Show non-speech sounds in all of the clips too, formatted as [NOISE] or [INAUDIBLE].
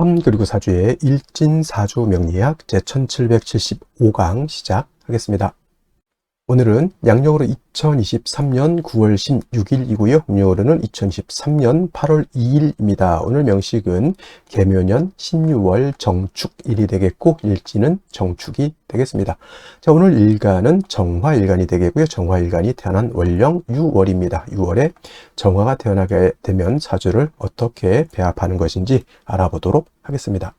3 그리고 4주의 일진사주 명리학 제1775강 시작하겠습니다. 오늘은 양력으로 2023년 9월 16일이고요. 음력으로는 2023년 8월 2일입니다. 오늘 명식은 개묘년 신유월 정축일이 되겠고 일지는 정축이 되겠습니다. 자, 오늘 일간은 정화일간이 되겠고요. 정화일간이 태어난 월령 6월입니다. 6월에 정화가 태어나게 되면 사주를 어떻게 배합하는 것인지 알아보도록 하겠습니다.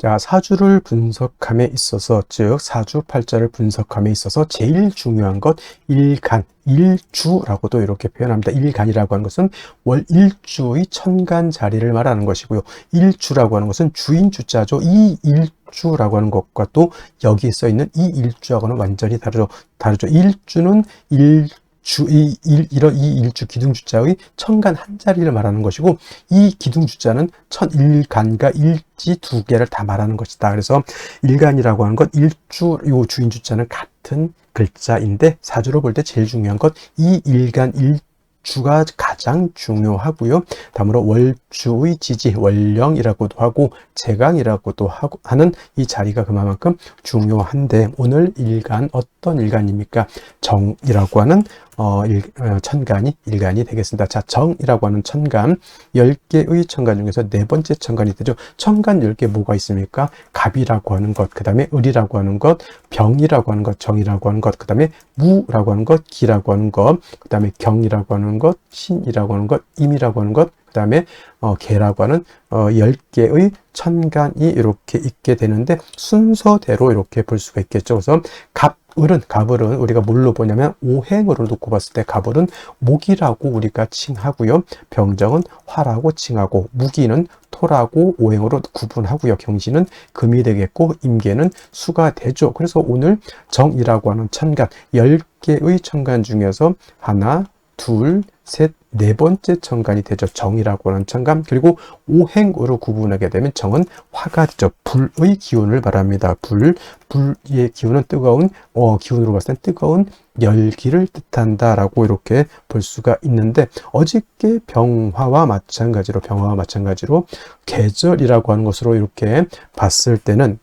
자, 사주를 분석함에 있어서, 즉, 사주 팔자를 분석함에 있어서 제일 중요한 것, 일간, 일주라고도 이렇게 표현합니다. 일간이라고 하는 것은 월 일주의 천간 자리를 말하는 것이고요. 일주라고 하는 것은 주인 주자죠. 이 일주라고 하는 것과 또 여기 써 있는 이 일주하고는 완전히 다르죠. 다르죠. 일주는 일 주, 이, 일, 이런 이 일주 기둥주자의 천간 한 자리를 말하는 것이고, 이 기둥주자는 천일간과 일지 두 개를 다 말하는 것이다. 그래서 일간이라고 하는 것, 일주, 요 주인주자는 같은 글자인데, 사주로 볼 때 제일 중요한 것, 이 일간, 일 주가 가장 중요하고요. 다음으로 월주의 지지, 월령이라고도 하고 재강이라고도 하고 하는 이 자리가 그만큼 중요한데 오늘 일간 어떤 일간입니까? 정이라고 하는 어, 일, 어, 천간이 일간이 되겠습니다. 자, 정이라고 하는 천간 10개의 천간 중에서 네 번째 천간이 되죠. 천간 10개 뭐가 있습니까? 갑이라고 하는 것, 그 다음에 을이라고 하는 것, 병이라고 하는 것, 정이라고 하는 것, 그 다음에 무라고 하는 것, 기라고 하는 것, 그 다음에 경이라고 하는 것, 신이라고 하는 것, 임이라고 하는 것, 그 다음에 어, 개라고 하는 어, 10개의 천간이 이렇게 있게 되는데 순서대로 이렇게 볼 수가 있겠죠. 그래서 갑, 을은, 갑을은 우리가 뭘로 보냐면 오행으로 놓고 봤을 때 갑을은 목이라고 우리가 칭하고요. 병정은 화라고 칭하고 무기는 토라고 오행으로 구분하고요. 경신은 금이 되겠고 임계는 수가 되죠. 그래서 오늘 정이라고 하는 천간 10개의 천간 중에서 하나, 둘, 셋, 네 번째 천간이 되죠. 정이라고 하는 천간. 그리고 오행으로 구분하게 되면 정은 화가 되죠. 불의 기운을 말합니다. 불, 불의 기운은 뜨거운, 어, 기운으로 봤을 땐 뜨거운 열기를 뜻한다라고 이렇게 볼 수가 있는데 어저께 병화와 마찬가지로 병화와 마찬가지로 계절이라고 하는 것으로 이렇게 봤을 때는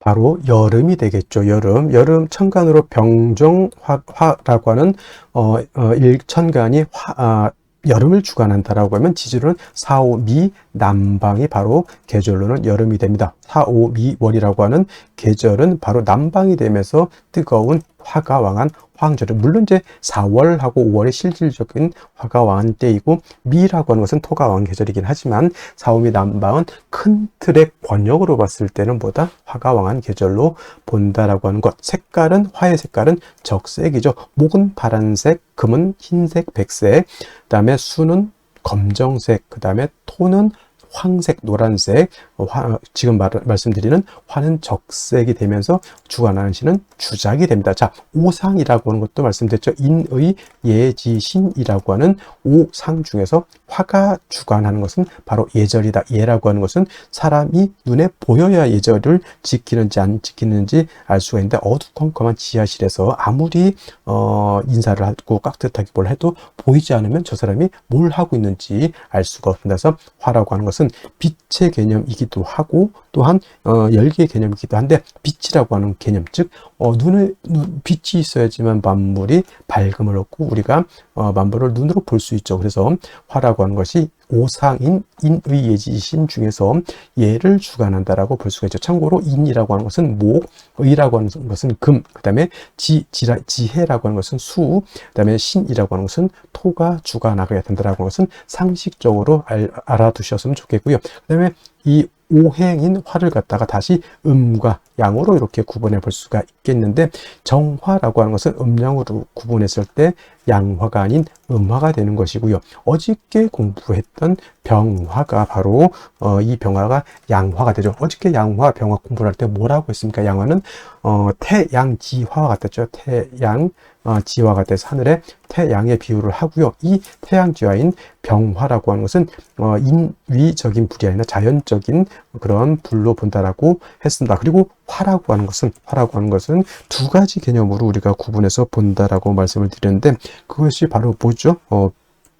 바로 여름이 되겠죠. 여름. 여름 천간으로 병정화라고 하는 어, 어 일천간이 화, 아, 여름을 주관한다라고 하면 지지로는 4, 5, 미, 남방이 바로 계절로는 여름이 됩니다. 4, 5, 미월이라고 하는 계절은 바로 남방이 되면서 뜨거운 화가 왕한 황절은 물론 이제 4월하고 5월이 실질적인 화가 왕한 때이고 미라고 하는 것은 토가 왕 계절이긴 하지만 4, 5미 남방은 큰 틀의 권역으로 봤을 때는 보다 화가 왕한 계절로 본다라고 하는 것. 색깔은 화의 색깔은 적색이죠. 목은 파란색, 금은 흰색, 백색, 그 다음에 수는 검정색, 그 다음에 토는 황색, 노란색, 어, 화, 지금 말, 말씀드리는 화는 적색이 되면서 주관하는 신은 주작이 됩니다. 자, 오상이라고 하는 것도 말씀드렸죠. 인의 예지신이라고 하는 오상 중에서 화가 주관하는 것은 바로 예절이다. 예라고 하는 것은 사람이 눈에 보여야 예절을 지키는지 안 지키는지 알 수가 있는데 어두컴컴한 지하실에서 아무리 어, 인사를 하고 깍듯하게 뭘 해도 보이지 않으면 저 사람이 뭘 하고 있는지 알 수가 없습니다. 그래서 화라고 하는 것은 빛의 개념이기도 하고 또한 어, 열기의 개념이기도 한데 빛이라고 하는 개념 즉 어, 눈에 눈, 빛이 있어야지만 만물이 밝음을 얻고 우리가 어, 만물을 눈으로 볼 수 있죠. 그래서 화라고 하는 것이 오상인 인의 예지신 중에서 예를 주관한다라고 볼 수가 있죠. 참고로 인이라고 하는 것은 목, 의라고 하는 것은 금, 그 다음에 지, 지라, 지혜라고 하는 것은 수, 그 다음에 신이라고 하는 것은 토가 주관하게 된다라고 하는 것은 상식적으로 알, 알아두셨으면 좋겠고요. 그 다음에 이 오행인 화를 갖다가 다시 음과 양으로 이렇게 구분해 볼 수가 있겠는데 정화라고 하는 것은 음양으로 구분했을 때 양화가 아닌 음화가 되는 것이고요. 어저께 공부했던 병화가 바로 어, 이 병화가 양화가 되죠. 어저께 양화, 병화 공부를 할 때 뭐라고 했습니까? 양화는 어, 태양지화와 같았죠. 태양 어, 지화 같아서 하늘에 태양의 비유를 하고요. 이 태양지화인 병화라고 하는 것은 어, 인위적인 불이 아니라 자연적인 그런 불로 본다라고 했습니다. 그리고 화라고 하는 것은 화라고 하는 것은 두 가지 개념으로 우리가 구분해서 본다라고 말씀을 드렸는데 그것이 바로 뭐죠? 어,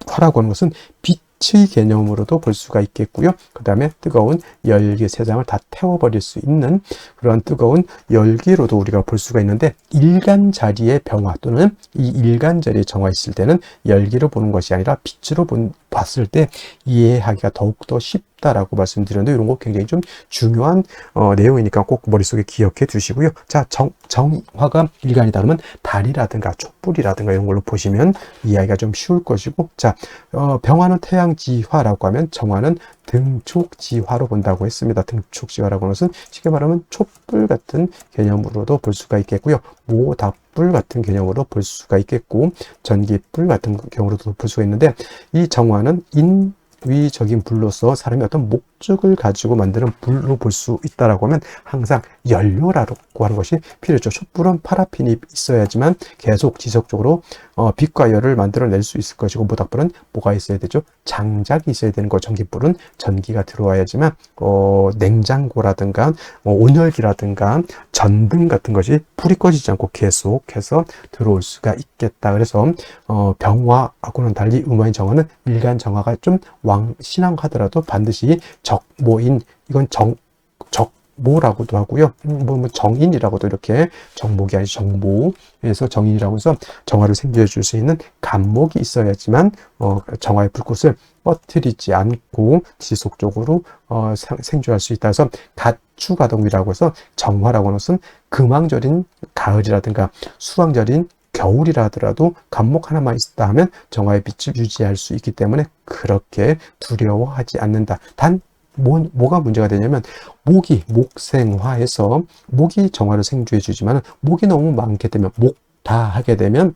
화라고 하는 것은 빛 빛의 개념으로도 볼 수가 있겠고요. 그 다음에 뜨거운 열기 세상을 다 태워버릴 수 있는 그런 뜨거운 열기로도 우리가 볼 수가 있는데 일간 자리의 병화 또는 이 일간 자리에 정화 있을 때는 열기로 보는 것이 아니라 빛으로 본, 봤을 때 이해하기가 더욱더 쉽다라고 말씀드렸는데 이런 거 굉장히 좀 중요한 어, 내용이니까 꼭 머릿속에 기억해 두시고요. 자, 정, 정화가 일간이다 그러면 달이라든가 촛불이라든가 이런 걸로 보시면 이해하기가 좀 쉬울 것이고 자, 어, 병화는 태양지화라고 하면 정화는 등촉지화로 본다고 했습니다. 등촉지화라고 하는 것은 쉽게 말하면 촛불 같은 개념으로도 볼 수가 있겠고요. 모 닥불 같은 개념으로 볼 수가 있겠고 전기불 같은 경우로도 볼 수가 있는데 이 정화는 인 위적인 불로서 사람이 어떤 목 적을 가지고 만드는 불로 볼 수 있다라고 하면 항상 연료라고 하는 것이 필요죠. 촛불은 파라핀이 있어야지만 계속 지속적으로 어, 빛과 열을 만들어낼 수 있을 것이고 모닥불은 뭐가 있어야 되죠? 장작이 있어야 되는 거. 전기불은 전기가 들어와야지만 어, 냉장고라든가 어, 온열기라든가 전등 같은 것이 불이 꺼지지 않고 계속해서 들어올 수가 있겠다. 그래서 어, 병화하고는 달리 음화인 정화는 일간 정화가 좀 왕 신앙하더라도 반드시 적모인 이건 정 적 모라고도 하고요. 뭐, 뭐 정인이라고도 이렇게 정목이 아니죠. 정모에서 정인이라고 해서 정화를 생겨해 줄수 있는 간목이 있어야지만 어, 정화의 불꽃을 꺼트리지 않고 지속적으로 어, 생존할 수 있다 해서 가추가동이라고 해서 정화라고 하는 것은 금왕절인 가을이라든가 수왕절인 겨울이라 하더라도 감목 하나만 있다 하면 정화의 빛을 유지할 수 있기 때문에 그렇게 두려워하지 않는다. 단 뭐, 뭐가 문제가 되냐면 목이 목생화해서 목이 정화를 생주해 주지만 목이 너무 많게 되면 목다 하게 되면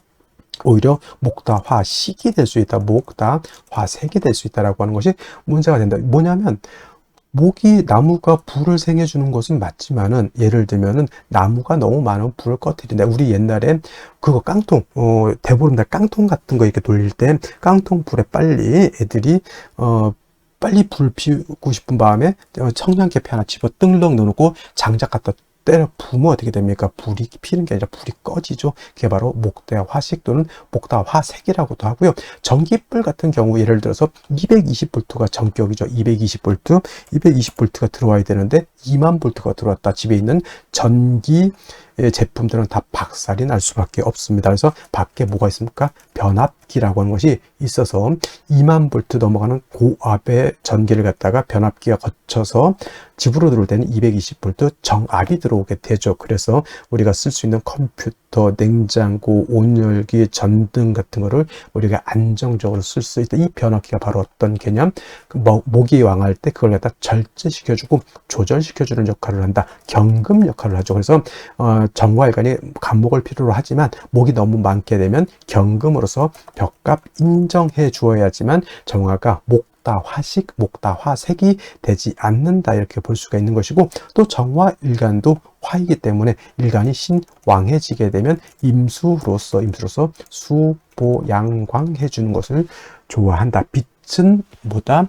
오히려 목다화 식이 될 수 있다. 목다 화색이 될 수 있다라고 하는 것이 문제가 된다. 뭐냐면 목이 나무가 불을 생해 주는 것은 맞지만은 예를 들면은 나무가 너무 많은 불을 꺼뜨린다. 우리 옛날에 그거 깡통 어 대보름 날 깡통 같은 거 이렇게 돌릴 때 깡통 불에 빨리 애들이 어 빨리 불 피우고 싶은 마음에 어, 청량계피 하나 집어 뜬렁 넣어놓고 장작 갖다 때려 부으면 어떻게 됩니까? 불이 피는 게 아니라 불이 꺼지죠. 그게 바로 목대 화식 또는 목다 화색이라고도 하고요. 전기불 같은 경우 예를 들어서 220V가 전격이죠. 220V, 220V가 들어와야 되는데 2만 볼트가 들어왔다. 집에 있는 전기 제품들은 다 박살이 날 수밖에 없습니다. 그래서 밖에 뭐가 있습니까? 변압기라고 하는 것이 있어서 2만 볼트 넘어가는 고압의 전기를 갖다가 변압기가 거쳐서 집으로 들어올 때는 220볼트 정압이 들어오게 되죠. 그래서 우리가 쓸 수 있는 컴퓨터, 냉장고, 온열기, 전등 같은 거를 우리가 안정적으로 쓸 수 있다. 이 변압기가 바로 어떤 개념? 그 모기 왕할 때 그걸 갖다 절제시켜주고 조절시켜주는 역할을 한다. 경금 역할을 하죠. 그래서 어, 정화일관이 감목을 필요로 하지만 목이 너무 많게 되면 경금으로서 벽값 인정해 주어야지만 정화가 목 목다 화식, 목다 화색이 되지 않는다 이렇게 볼 수가 있는 것이고 또 정화 일간도 화이기 때문에 일간이 신왕해지게 되면 임수로서 임수로서 수보양광 해 주는 것을 좋아한다. 빛은 보다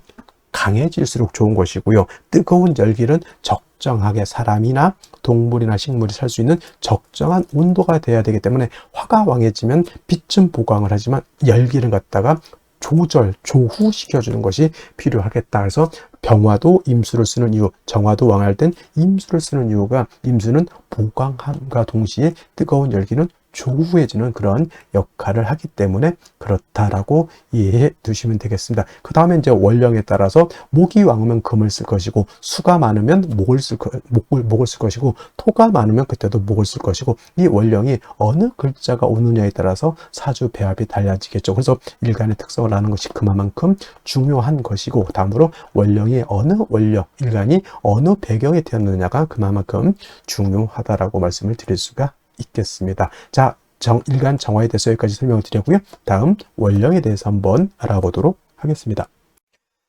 강해질수록 좋은 것이고요. 뜨거운 열기는 적정하게 사람이나 동물이나 식물이 살 수 있는 적정한 온도가 돼야 되기 때문에 화가 왕해지면 빛은 보강을 하지만 열기를 갖다가 조절, 조후시켜주는 것이 필요하겠다. 그래서 병화도 임수를 쓰는 이유, 정화도 왕할 땐 임수를 쓰는 이유가 임수는 보강함과 동시에 뜨거운 열기는 조후해지는 그런 역할을 하기 때문에 그렇다라고 이해해 두시면 되겠습니다. 그 다음에 이제 원령에 따라서 목이 왕으면 금을 쓸 것이고 수가 많으면 목을 쓸 거, 목을, 목을 쓸 것이고 토가 많으면 그때도 목을 쓸 것이고 이 원령이 어느 글자가 오느냐에 따라서 사주 배합이 달라지겠죠. 그래서 일간의 특성을 아는 것이 그만큼 중요한 것이고 다음으로 원령이 어느 원령, 일간이 어느 배경에 태어났느냐가 그만큼 중요하다라고 말씀을 드릴 수가 있겠습니다. 자, 정, 일간 정화에 대해서 여기까지 설명을 드렸고요. 다음 원령에 대해서 한번 알아보도록 하겠습니다.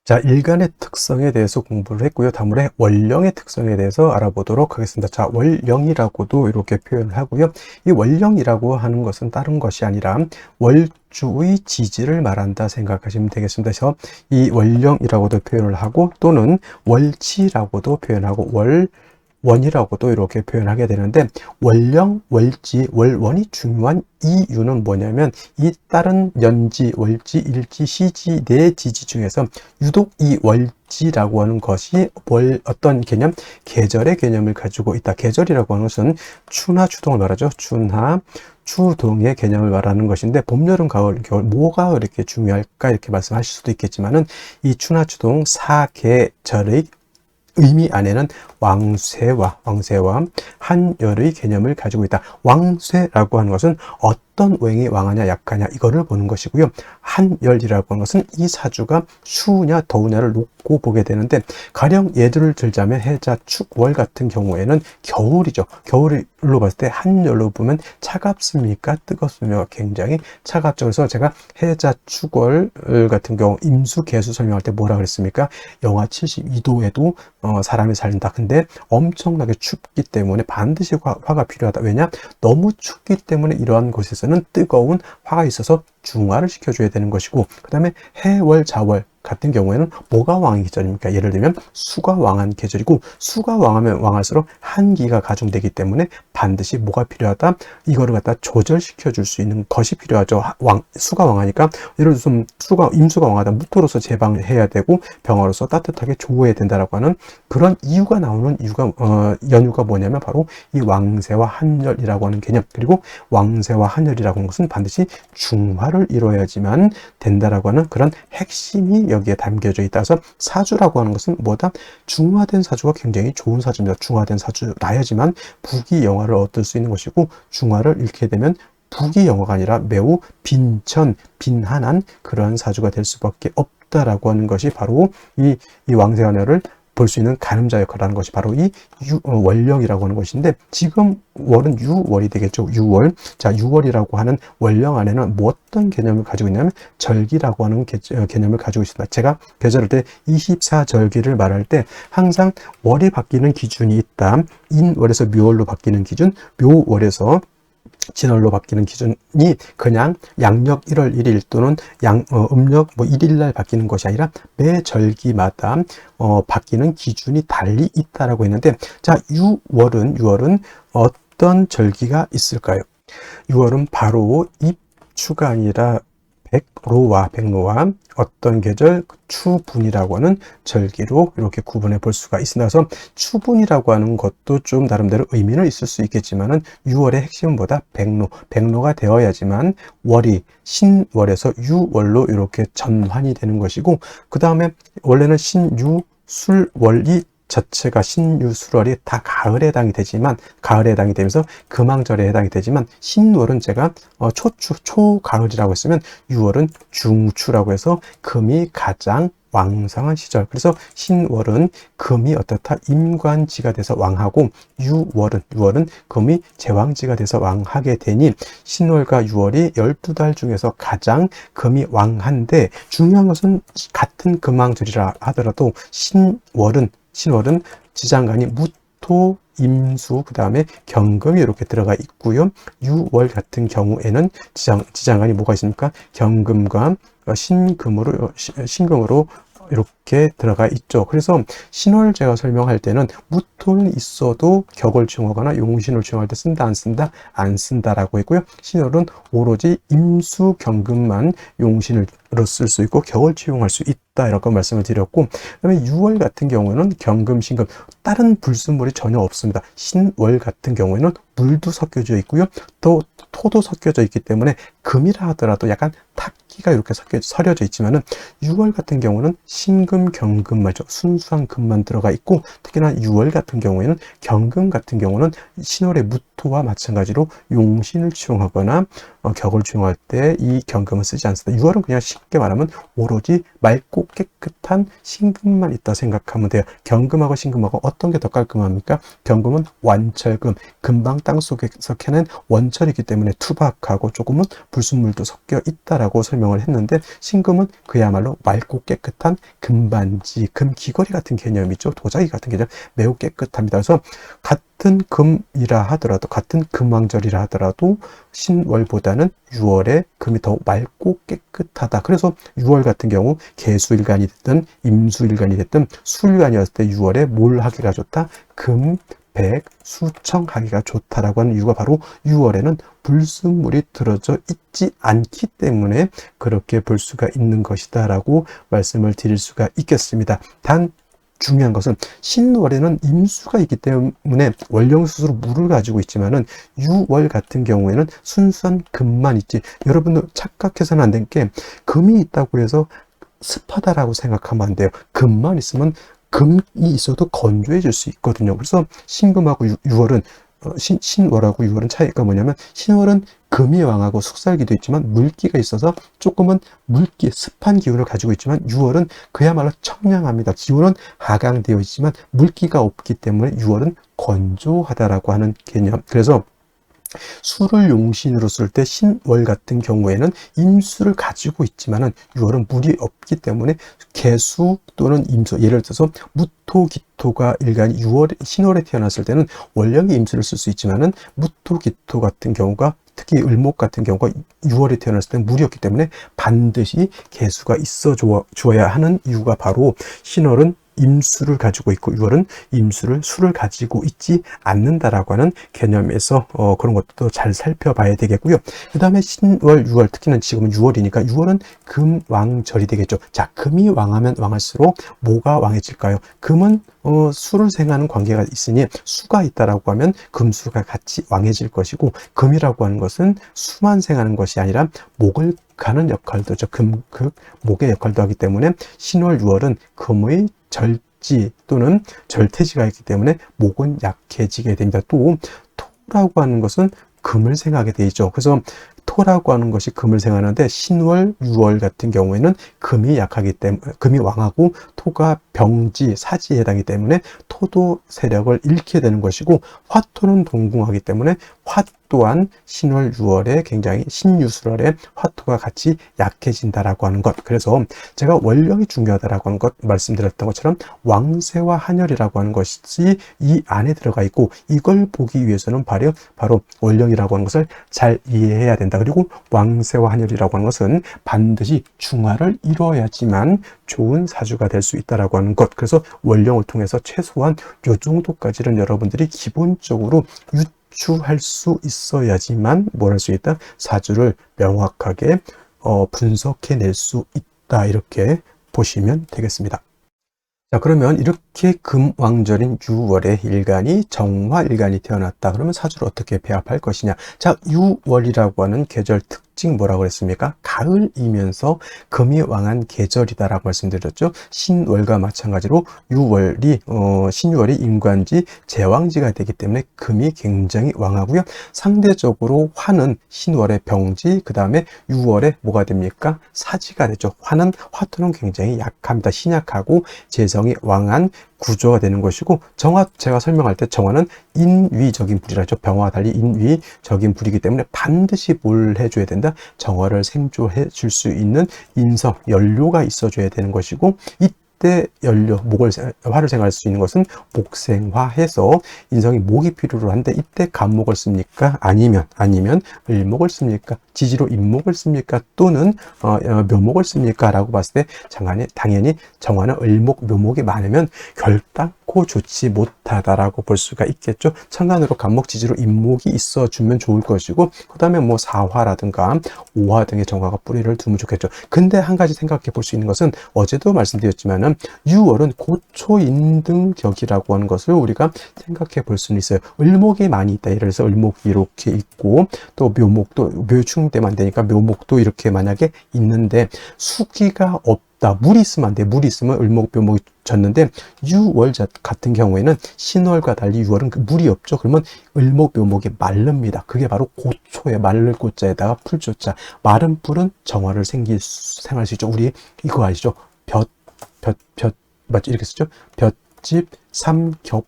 자, 일간의 특성에 대해서 공부를 했고요. 다음으로 원령의 특성에 대해서 알아보도록 하겠습니다. 자, 월령이라고도 이렇게 표현을 하고요. 이 월령이라고 하는 것은 다른 것이 아니라 월주의 지지를 말한다 생각하시면 되겠습니다. 그래서 이 월령이라고도 표현을 하고 또는 월치라고도 표현하고 월월 원이라고도 이렇게 표현하게 되는데 월령, 월지, 월원이 중요한 이유는 뭐냐면 이 다른 연지, 월지, 일지, 시지 네 지지 중에서 유독 이 월지라고 하는 것이 월 어떤 개념, 계절의 개념을 가지고 있다. 계절이라고 하는 것은 추나 추동을 말하죠. 추나 추동의 개념을 말하는 것인데 봄, 여름, 가을, 겨울 뭐가 그렇게 중요할까 이렇게 말씀하실 수도 있겠지만은 이 추나 추동 사계절의 의미 안에는 왕쇠와 왕쇠와 한열의 개념을 가지고 있다. 왕쇠라고 하는 것은 어떤 어떤 오행이 왕하냐 약하냐 이거를 보는 것이고요. 한열이라고 하는 것은 이 사주가 추우냐 더우냐를 놓고 보게 되는데 가령 예들을 들자면 해자 축월 같은 경우에는 겨울이죠. 겨울로 봤을 때 한열로 보면 차갑습니까? 뜨겁습니까? 굉장히 차갑죠. 그래서 제가 해자 축월 같은 경우 임수 개수 설명할 때 뭐라 그랬습니까? 영하 72도에도 어, 사람이 살린다. 근데 엄청나게 춥기 때문에 반드시 화, 화가 필요하다. 왜냐? 너무 춥기 때문에 이러한 곳에서 있어서는 뜨거운 화가 있어서 중화를 시켜줘야 되는 것이고 그 다음에 해월 자월 같은 경우에는 뭐가 왕의 계절입니까? 예를 들면 수가 왕한 계절이고 수가 왕하면 왕할수록 한기가 가중되기 때문에 반드시 뭐가 필요하다? 이거를 갖다 조절시켜 줄 수 있는 것이 필요하죠. 왕, 수가 왕하니까 예를 들어서 수가 임수가 왕하다 무토로서 제방해야 되고 병화로서 따뜻하게 조어야 된다라고 하는 그런 이유가 나오는 이유가 어, 연유가 뭐냐면 바로 이 왕세와 한열이라고 하는 개념 그리고 왕세와 한열이라고 하는 것은 반드시 중화를 이루어야지만 된다라고 하는 그런 핵심이 여기에 담겨져 있다서 사주라고 하는 것은 뭐다? 중화된 사주가 굉장히 좋은 사주입니다. 중화된 사주 나야지만 부귀 영화를 얻을 수 있는 것이고 중화를 잃게 되면 부귀 영화가 아니라 매우 빈천, 빈한한 그러한 사주가 될 수밖에 없다라고 하는 것이 바로 이, 이 왕세환열을 볼 수 있는 가늠자 역할을 하는 것이 바로 이 유, 어, 월령이라고 하는 것인데 지금 월은 유월이 되겠죠. 유월. 자, 유월이라고 하는 월령 안에는 뭐 어떤 개념을 가지고 있냐면 절기라고 하는 개, 어, 개념을 가지고 있습니다. 제가 계절을 때 24절기를 말할 때 항상 월이 바뀌는 기준이 있다. 인월에서 묘월로 바뀌는 기준, 묘월에서 진월로 바뀌는 기준이 그냥 양력 1월 1일 또는 양, 어, 음력 뭐 1일 날 바뀌는 것이 아니라 매 절기마다 어, 바뀌는 기준이 달리 있다라고 했는데 자 6월은 6월은 어떤 절기가 있을까요? 6월은 바로 입추가 아니라 백로와 백로와 어떤 계절 추분이라고 하는 절기로 이렇게 구분해 볼 수가. 그래서 추분이라고 하는 것도 좀 나름대로 의미는 있을 수 있겠지만은 6월의 핵심은 보다 백로, 백로가 되어야지만 월이 신월에서 유월로 이렇게 전환이 되는 것이고 그 다음에 원래는 신유 술월이 자체가 신유술월이 다 가을에 해당이 되지만 가을에 해당이 되면서 금왕절에 해당이 되지만 신월은 제가 어, 초추 초가을이라고 했으면 6월은 중추라고 해서 금이 가장 왕성한 시절. 그래서 신월은 금이 어떻다? 임관지가 돼서 왕하고 유월은 유월은 금이 제왕지가 돼서 왕하게 되니 신월과 유월이 12달 중에서 가장 금이 왕한데 중요한 것은 같은 금왕절이라 하더라도 신월은 신월은 지장간이 무토, 임수, 그 다음에 경금이 이렇게 들어가 있고요. 유월 같은 경우에는 지장, 지장간이 뭐가 있습니까? 경금과 신금으로, 신금으로 이렇게 들어가 있죠. 그래서 신월 제가 설명할 때는 무토는 있어도 용신을 지용할 때 쓴다 안 쓴다 안 쓴다라고 했고요. 신월은 오로지 임수 경금만 용신을 쓸 수 있고 격을 지용할 수 있다 이렇게 말씀을 드렸고 그다음에 6월 같은 경우에는 경금 신금 다른 불순물이 전혀 없습니다. 신월 같은 경우에는 물도 섞여져 있고요. 또 토도 섞여져 있기 때문에 금이라 하더라도 약간 탁기가 이렇게 섞여 서려져 있지만은 6월 같은 경우는 신금, 경금 말죠. 순수한 금만 들어가 있고 특히나 6월 같은 경우에는 경금 같은 경우는 신월의 무토와 마찬가지로 용신을 취용하거나 어, 격을 취용할 때 이 경금을 쓰지 않습니다. 6월은 그냥 쉽게 말하면 오로지 맑고 깨끗한 신금만 있다 생각하면 돼요. 경금하고 신금하고 어떤 게 더 깔끔합니까? 경금은 완철금, 금방 땅 속에서 캐는 원철이기 때문에 투박하고 조금은 불순물도 섞여 있다라고 설명을 했는데 신금은 그야말로 맑고 깨끗한 금반지, 금귀걸이 같은 개념이죠. 도자기 같은 개념 매우 깨끗합니다. 그래서 같은 금이라 하더라도 같은 금왕절이라 하더라도 신월보다는 6월에 금이 더 맑고 깨끗하다. 그래서 6월 같은 경우 개수일간이 됐든 임수일간이 됐든 수일간이었을 때 6월에 뭘 하기가 좋다? 금, 백, 수청 하기가 좋다라고 하는 이유가 바로 6월에는 불순물이 들어져 있지 않기 때문에 그렇게 볼 수가 있는 것이다라고 말씀을 드릴 수가 있겠습니다. 단 중요한 것은 신월에는 임수가 있기 때문에 월령수로 물을 가지고 있지만은 6월 같은 경우에는 순수한 금만 있지. 여러분들 착각해서는 안 된 게 금이 있다고 해서 습하다라고 생각하면 안 돼요. 금만 있으면 금이 있어도 건조해질 수 있거든요. 그래서 신금하고 6월은 어, 신, 신월하고 6월은 차이가 뭐냐면 신월은 금이 왕하고 숙살기도 있지만 물기가 있어서 조금은 물기, 습한 기운을 가지고 있지만 6월은 그야말로 청량합니다. 기온은 하강되어 있지만 물기가 없기 때문에 6월은 건조하다라고 하는 개념. 그래서 수를 용신으로 쓸 때 신월 같은 경우에는 임수를 가지고 있지만은 6월은 물이 없기 때문에 개수 또는 임수 예를 들어서 무토 기토가 일간이 6월 신월에 태어났을 때는 원령의 임수를 쓸 수 있지만은 무토 기토 같은 경우가 특히 을목 같은 경우가 6월에 태어났을 때는 물이 없기 때문에 반드시 개수가 있어 주어야 하는 이유가 바로 신월은 임수를 가지고 있고 6월은 임수를 수를 가지고 있지 않는다라고 하는 개념에서 어, 그런 것도 잘 살펴봐야 되겠고요. 그 다음에 신월, 6월 특히는 지금은 6월이니까 6월은 금왕절이 되겠죠. 자, 금이 왕하면 왕할수록 뭐가 왕해질까요? 금은 어, 수를 생하는 관계가 있으니 수가 있다라고 하면 금수가 같이 왕해질 것이고 금이라고 하는 것은 수만 생하는 것이 아니라 목을 가는 역할도 죠 금, 그 목의 역할도 하기 때문에 신월 6월은 금의 절지 또는 절퇴지가 있기 때문에 목은 약해지게 됩니다. 또 토라고 하는 것은 금을 생하게 돼 있죠. 그래서 토라고 하는 것이 금을 생하는데 신월, 6월 같은 경우에는 금이 약하기 때문에 금이 왕하고 토가 병지, 사지에 해당하기 때문에 토도 세력을 잃게 되는 것이고 화토는 동궁하기 때문에 화 또한 신월 6월에 굉장히 신유술월에 화토가 같이 약해진다라고 하는 것. 그래서 제가 원령이 중요하다라고 하는 것 말씀드렸던 것처럼 왕세와 한열이라고 하는 것이 이 안에 들어가 있고 이걸 보기 위해서는 바로 바로 원령이라고 하는 것을 잘 이해해야 된다. 그리고 왕세와 한열이라고 하는 것은 반드시 중화를 이루어야지만 좋은 사주가 될 수 있다라고 하는 것. 그래서 원령을 통해서 최소한 요 정도까지는 여러분들이 기본적으로 유 추할 수 있어야지만 뭘 할 수 있다? 사주를 명확하게 어, 분석해낼 수 있다. 이렇게 보시면 되겠습니다. 자, 그러면 이렇게 금왕절인 6월에 일간이 정화일간이 태어났다. 그러면 사주를 어떻게 배합할 것이냐. 자, 6월이라고 하는 계절 특 특징 뭐라고 그랬습니까? 가을이면서 금이 왕한 계절이다라고 말씀드렸죠. 신월과 마찬가지로 6월이 어, 신유월이 인관지 제왕지가 되기 때문에 금이 굉장히 왕하고요. 상대적으로 화는 신월의 병지, 그 다음에 6월에 뭐가 됩니까? 사지가 되죠. 화는 화토는 굉장히 약합니다. 신약하고 재성이 왕한 구조가 되는 것이고 정화 제가 설명할 때 정화는 인위적인 불이라죠. 병화와 달리 인위적인 불이기 때문에 반드시 뭘 해줘야 된다. 정화를 생조해 줄 수 있는 인성, 연료가 있어줘야 되는 것이고 이 이때 연료, 목을, 화를 생할 수 있는 것은 목생화해서 인성이 목이 필요로 한데 이때 간목을 씁니까? 아니면, 아니면 을목을 씁니까? 지지로 인목을 씁니까? 또는 어, 어, 묘목을 씁니까? 라고 봤을 때 장안이 당연히 정화는 을목, 묘목이 많으면 결단코 좋지 못하다라고 볼 수가 있겠죠. 천간으로 간목, 지지로 인목이 있어주면 좋을 것이고 그 다음에 뭐 사화라든가 오화 등의 정화가 뿌리를 두면 좋겠죠. 근데 한 가지 생각해 볼 수 있는 것은 어제도 말씀드렸지만은 6월은 고초인등격이라고 하는 것을 우리가 생각해 볼 수는 있어요. 을목이 많이 있다. 예를 들어서 을목이 이렇게 있고 또 묘목도 묘충 때만 되니까 묘목도 이렇게 만약에 있는데 수기가 없다. 물이 있으면 안 돼. 물이 있으면 을목, 묘목이 졌는데 6월 같은 경우에는 신월과 달리 6월은 그 물이 없죠. 그러면 을목, 묘목이 마릅니다. 그게 바로 고초에 마를 고자에다가 풀조자. 마른 풀은 정화를 생길 생할 수 있죠. 우리 이거 아시죠? 볕 볕, 볕, 맞죠? 이렇게 쓰죠? 볕집, 삼겹,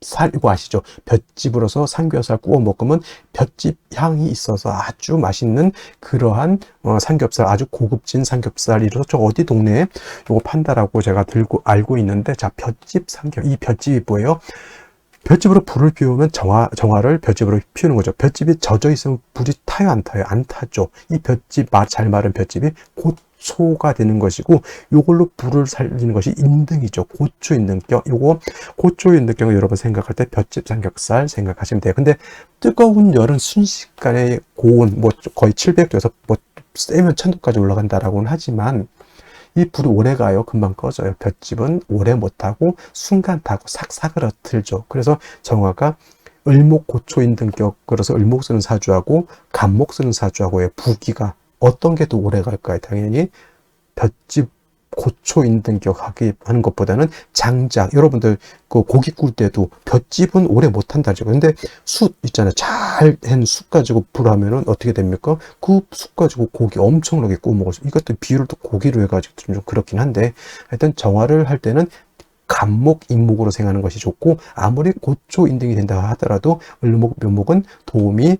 살 이거 아시죠? 볏집으로서 삼겹살 구워 먹으면 볏집 향이 있어서 아주 맛있는 그러한 어, 삼겹살 아주 고급진 삼겹살이라서 저 어디 동네에 이거 판다라고 제가 들고 알고 있는데 자 볏집 삼겹 이 볏집이 뭐예요? 볏집으로 불을 피우면 정화, 정화를 볏집으로 피우는 거죠. 볏집이 젖어 있으면 불이 타요, 안 타요? 안 타죠. 이 볏집, 잘 마른 볏집이 곧 고초가 되는 것이고 요걸로 불을 살리는 것이 인등이죠. 고초 인등경. 요거 고초 인등경을 여러분 생각할 때 볏짚 삼겹살 생각하시면 돼요. 근데 뜨거운 열은 순식간에 고온 뭐 거의 700도에서 뭐 세면 1000도까지 올라간다라고는 하지만 이 불이 오래 가요. 금방 꺼져요. 볏짚은 오래 못하고 순간 타고 삭사그러들죠. 그래서 정화가 을목 고초인 등격 그래서 을목 쓰는 사주하고 간목 쓰는 사주하고의 부기가 어떤 게 더 오래 갈까요? 당연히 볏짚 고초 인 등격하기 하는 것보다는 장작 여러분들 그 고기 꿀 때도 볏짚은 오래 못 한다죠. 근데 숯 있잖아요. 잘한 숯 가지고 불 하면은 어떻게 됩니까? 그 숯 가지고 고기 엄청나게 구워 먹을 수. 이것도 비율을 또 고기로 해가지고 좀 그렇긴 한데 하여튼 정화를 할 때는 간목, 인목으로 생각하는 것이 좋고 아무리 고초 인등이 된다 하더라도 을목, 묘목은 도움이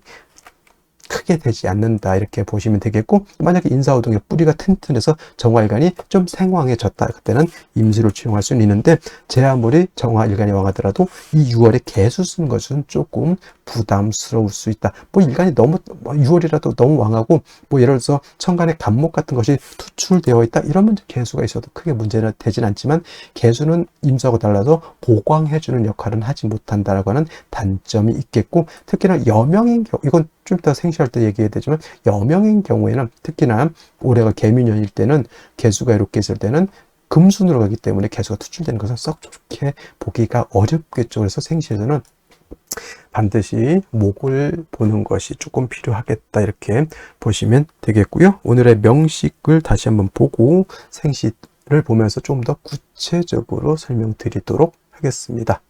크게 되지 않는다 이렇게 보시면 되겠고 만약에 인사호동의 뿌리가 튼튼해서 정화일간이 좀 생황해졌다 그때는 임수를 취용할 수는 있는데 제 아무리 정화일간이 왕하더라도 이 6월에 개수 쓰는 것은 조금 부담스러울 수 있다. 뭐 일간이 너무 6월이라도 뭐 너무 왕하고 뭐 예를 들어서 천간에 간목 같은 것이 투출되어 있다 이러면 개수가 있어도 크게 문제는 되진 않지만 개수는 임수하고 달라서 보강해 주는 역할은 하지 못한다라고 하는 단점이 있겠고 특히나 여명인 경우 이건 좀 이따 생시할 때 얘기해야 되지만 여명인 경우에는 특히나 올해가 개미년일 때는 개수가 이렇게 있을 때는 금순으로 가기 때문에 개수가 투출되는 것은 썩 좋게 보기가 어렵겠죠. 그래서 생시에서는 반드시 목을 보는 것이 조금 필요하겠다 이렇게 보시면 되겠고요. 오늘의 명식을 다시 한번 보고 생시를 보면서 좀 더 구체적으로 설명드리도록 하겠습니다.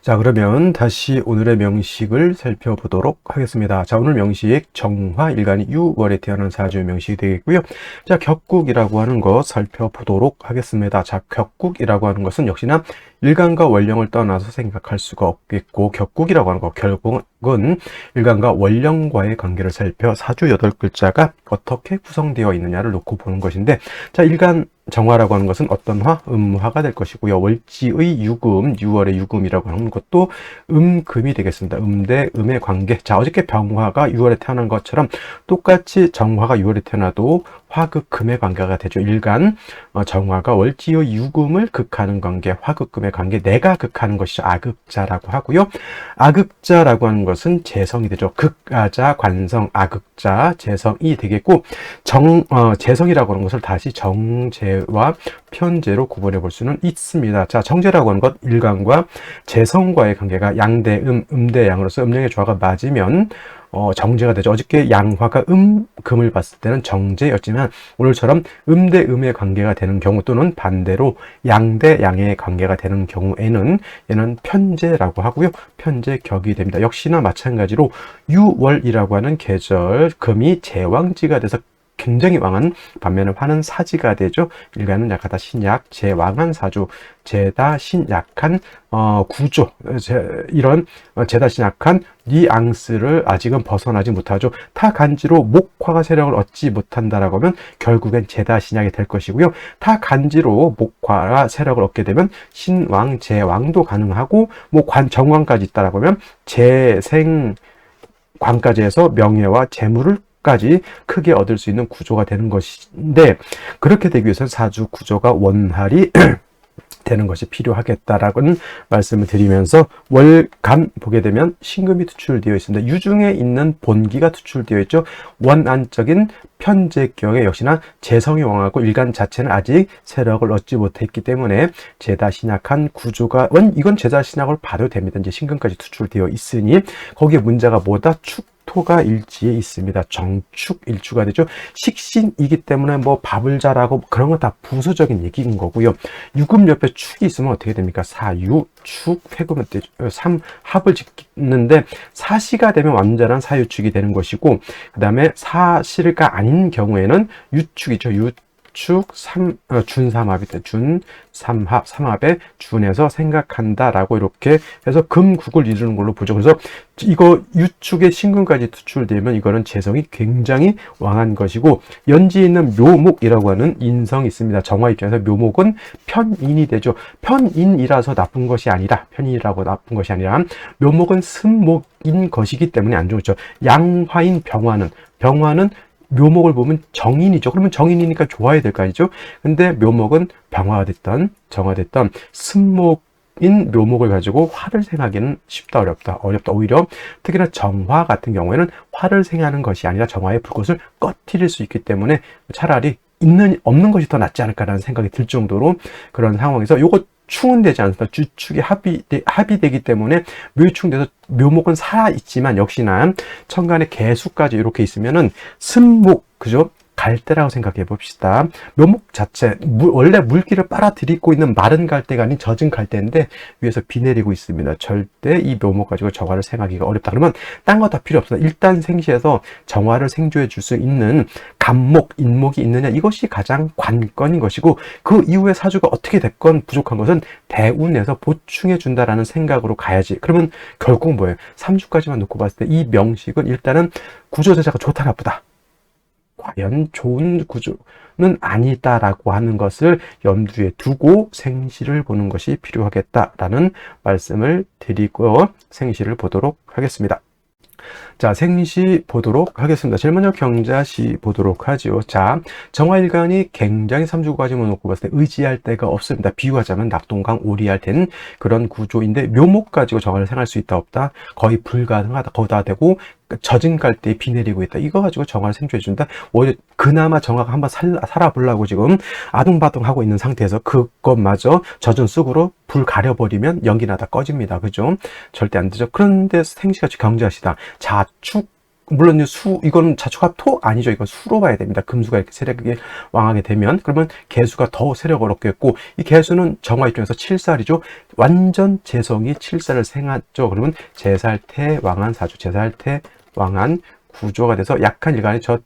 자, 그러면 다시 오늘의 명식을 살펴보도록 하겠습니다. 자, 오늘 명식 정화 일간이 6월에 태어난 사주의 명식이 되겠고요. 자, 격국이라고 하는 것 살펴보도록 하겠습니다. 자, 격국이라고 하는 것은 역시나 일간과 원령을 떠나서 생각할 수가 없겠고 격국이라고 하는 것 결국은 일간과 원령과의 관계를 살펴 사주 여덟 글자가 어떻게 구성되어 있느냐를 놓고 보는 것인데 자 일간 정화라고 하는 것은 어떤 화? 음화가 될 것이고요. 월지의 유금, 6월의 유금이라고 하는 것도 음금이 되겠습니다. 음대 음의 관계. 자, 어저께 병화가 6월에 태어난 것처럼 똑같이 정화가 6월에 태어나도 화극금의 관계가 되죠. 일간 어, 정화가 월지의 유금을 극하는 관계, 화극금의 관계, 내가 극하는 것이죠. 악극자라고 하고요. 악극자라고 하는 것은 재성이 되죠. 극아자, 관성, 악극자, 재성이 되겠고 정 어, 재성이라고 하는 것을 다시 정제와 편제로 구분해 볼 수는 있습니다. 자, 정제라고 하는 것 일간과 재성과의 관계가 양대 음, 음대 양으로서 음량의 조화가 맞으면 어, 정제가 되죠. 어저께 양화가 음, 금을 봤을 때는 정제였지만 오늘처럼 음 대 음의 관계가 되는 경우 또는 반대로 양 대 양의 관계가 되는 경우에는 얘는 편제라고 하고요. 편제 격이 됩니다. 역시나 마찬가지로 유월이라고 하는 계절 금이 제왕지가 돼서 굉장히 왕한 반면에 화는 사지가 되죠. 일간은 약하다 신약, 제왕한 사주, 제다 신약한 어, 구조, 제, 이런 어, 제다 신약한 뉘앙스를 아직은 벗어나지 못하죠. 타 간지로 목화가 세력을 얻지 못한다라고 하면 결국엔 제다 신약이 될 것이고요. 타 간지로 목화가 세력을 얻게 되면 신왕, 제왕도 가능하고 뭐 관, 정왕까지 있다라고 하면 재생 관까지 해서 명예와 재물을 까지 크게 얻을 수 있는 구조가 되는 것인데 그렇게 되기 위해서 사주 구조가 원활히 [CLEARS THROAT] 되는 것이 필요하겠다라는 말씀을 드리면서 월간 보게 되면 신금이 투출되어 있습니다. 유중에 있는 본기가 투출되어 있죠. 원안적인 편제격에 역시나 재성이 왕하고 일간 자체는 아직 세력을 얻지 못했기 때문에 제다 신약한 구조가 원 이건 제다 신약을 봐도 됩니다. 이제 신금까지 투출되어 있으니 거기에 문제가 뭐다 축 토가 일지에 있습니다. 정축 일주가 되죠. 식신이기 때문에 뭐 밥을 잘하고 그런 건 다 부수적인 얘기인 거고요. 유금 옆에 축이 있으면 어떻게 됩니까? 사유, 축, 회금은 삼 합을 짓는데 사시가 되면 완전한 사유축이 되는 것이고 그 다음에 사실가 아닌 경우에는 유축이죠. 유 축, 삼, 어, 준삼합이 돼. 준, 삼합, 삼합에 준해서 생각한다라고 이렇게 해서 금국을 이루는 걸로 보죠. 그래서 이거 유축의 신금까지 투출되면 이거는 재성이 굉장히 왕한 것이고 연지에 있는 묘목이라고 하는 인성이 있습니다. 정화 입장에서 묘목은 편인이 되죠. 편인이라서 나쁜 것이 아니라 편인이라고 나쁜 것이 아니라 묘목은 승목인 것이기 때문에 안 좋죠. 양화인 병화는 병화는 묘목을 보면 정인이죠. 그러면 정인이니까 좋아야 될 거 아니죠? 근데 묘목은 병화가 됐던, 정화됐던 승목인 묘목을 가지고 화를 생하기는 쉽다, 어렵다, 어렵다. 오히려 특히나 정화 같은 경우에는 화를 생하는 것이 아니라 정화의 불꽃을 꺼트릴 수 있기 때문에 차라리 있는, 없는 것이 더 낫지 않을까라는 생각이 들 정도로 그런 상황에서 요거 충운되지 않습니다. 주축이 합이, 합의되기 때문에 묘충돼서 묘목은 살아있지만 역시나 천간의 개수까지 이렇게 있으면은 승목, 그죠? 갈대라고 생각해 봅시다. 묘목 자체, 물, 원래 물기를 빨아들이고 있는 마른 갈대가 아닌 젖은 갈대인데 위에서 비 내리고 있습니다. 절대 이 묘목 가지고 정화를 생하기가 어렵다. 그러면 딴 거 다 필요 없습니다. 일단 생시에서 정화를 생조해 줄 수 있는 간목, 인목이 있느냐 이것이 가장 관건인 것이고 그 이후에 사주가 어떻게 됐건 부족한 것은 대운에서 보충해 준다라는 생각으로 가야지. 그러면 결국 뭐예요? 3주까지만 놓고 봤을 때 이 명식은 일단은 구조 자체가 좋다 나쁘다. 과연 좋은 구조는 아니다라고 하는 것을 염두에 두고 생시를 보는 것이 필요하겠다라는 말씀을 드리고 생시를 보도록 하겠습니다. 자, 생시 보도록 하겠습니다. 제일 먼저 경자시 보도록 하죠. 자, 정화일간이 굉장히 삼주까지만 놓고 봤을 때 의지할 데가 없습니다. 비유하자면 낙동강 때는 그런 구조인데 묘목 가지고 정화를 생할 수 있다 없다 거의 불가능하다 거다 되고 젖은 갈대에 비 내리고 있다. 이거 가지고 정화를 생조해 준다. 그나마 정화가 한번 살, 살아보려고 지금 아둥바둥 하고 있는 상태에서 그것마저 젖은 쑥으로 불 가려버리면 연기 나 다 꺼집니다. 그죠? 절대 안 되죠. 그런데 생시같이 경자시다. 자축 물론 수 이건 자축합 토 아니죠. 이건 수로 봐야 됩니다. 금수가 이렇게 세력이 왕하게 되면 그러면 개수가 더 세력을 얻겠고 이 개수는 정화 입장에서 칠살이죠. 완전 재성이 칠살을 생하죠. 그러면 제살태 왕한 사주 제살태 왕한 구조가 돼서 약한 일간이 저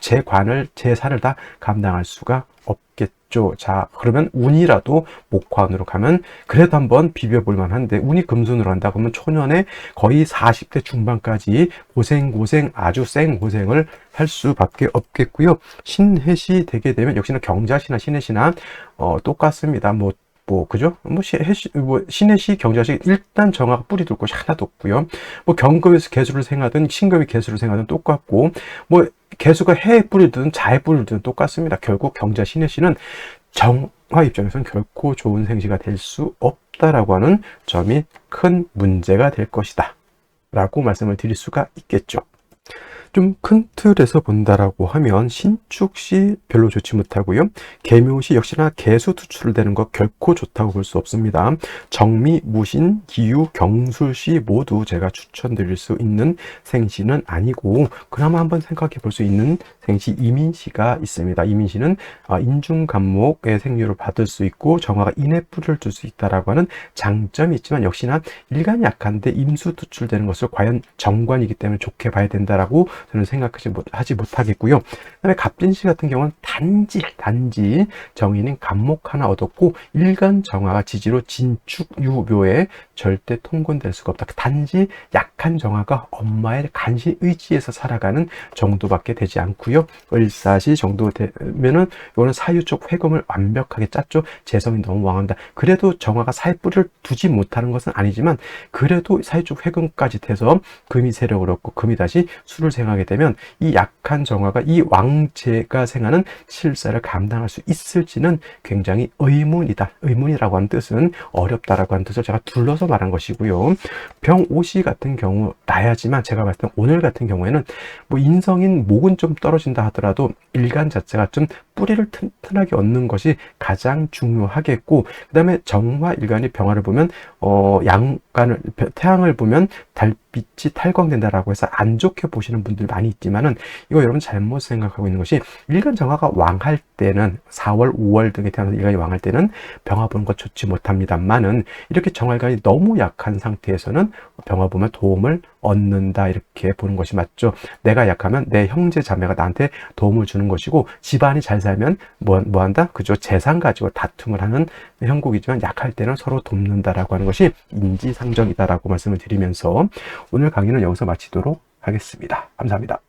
제관을 제사를 다 감당할 수가 없겠죠. 자, 그러면 운이라도 목화운으로 가면 그래도 한번 비벼볼 만한데 운이 금순으로 한다 그러면 초년에 거의 40대 중반까지 고생 고생 아주 생 고생을 할 수밖에 없겠고요. 신해시 되게 되면 역시나 경자시나 신해시나 어, 똑같습니다. 뭐 뭐 그죠? 뭐, 시, 해시, 뭐 신해시 경자시 일단 정화가 뿌리 둘 곳이 하나도 없고요. 뭐 경금에서 개수를 생하든 신금이 개수를 생하든 똑같고 뭐 개수가 해에 뿌리든 자에 뿌리든 똑같습니다. 결국 경자 신해시는 정화 입장에서는 결코 좋은 생시가 될 수 없다라고 하는 점이 큰 문제가 될 것이다. 라고 말씀을 드릴 수가 있겠죠. 좀 큰 틀에서 본다라고 하면 신축시 별로 좋지 못하고요. 개묘시 역시나 개수 투출되는 것 결코 좋다고 볼 수 없습니다. 정미, 무신, 기유, 경술시 모두 제가 추천드릴 수 있는 생시는 아니고 그나마 한번 생각해 볼 수 있는 생시 이민시가 있습니다. 이민시는 아, 인중간목의 생류를 받을 수 있고 정화가 인해 뿌리를 둘수 있다라고 하는 장점이 있지만 역시나 일간이 약한데 임수 투출되는 것을 과연 정관이기 때문에 좋게 봐야 된다라고 저는 생각하지 못, 하지 못하겠고요. 그다음에 갑진시 같은 경우는 단지 단지 정의는 간목 하나 얻었고 일간 정화가 지지로 진축 유묘에 절대 통곤될 수가 없다. 단지 약한 정화가 엄마의 간신 의지에서 살아가는 정도밖에 되지 않고요. 을사시 정도 되면은 이거는 사유 쪽 회금을 완벽하게 짰죠. 재성이 너무 왕합니다. 그래도 정화가 사회 뿌리를 두지 못하는 것은 아니지만 그래도 사유 쪽 회금까지 돼서 금이 세력을 얻고 금이 다시 수를 생하게 되면 이 약한 정화가 이 왕제가 생하는 실사를 감당할 수 있을지는 굉장히 의문이다. 의문이라고 하는 뜻은 어렵다라고 하는 뜻을 제가 둘러서 따서 말한 것이고요. 병오시 같은 경우 나야지만 제가 봤을 때 오늘 같은 경우에는 뭐 인성인 목은 좀 떨어진다 하더라도 일간 자체가 좀 뿌리를 튼튼하게 얻는 것이 가장 중요하겠고 그 다음에 정화 일간이 병화를 보면 어 양간을 태양을 보면 달빛이 탈광된다라고 해서 안 좋게 보시는 분들 많이 있지만은 이거 여러분 잘못 생각하고 있는 것이 일간 정화가 왕할 때는 4월 5월 등에 태어나서 일간이 왕할 때는 병화 보는 것 좋지 못합니다만은 이렇게 정화일간이 너무 약한 상태에서는 병화 보면 도움을 얻는다 이렇게 보는 것이 맞죠. 내가 약하면 내 형제 자매가 나한테 도움을 주는 것이고 집안이 잘 살면 뭐, 뭐 한다? 그죠? 재산 가지고 다툼을 하는 형국이지만 약할 때는 서로 돕는다라고 하는 것이 인지상정이다라고 말씀을 드리면서 오늘 강의는 여기서 마치도록 하겠습니다. 감사합니다.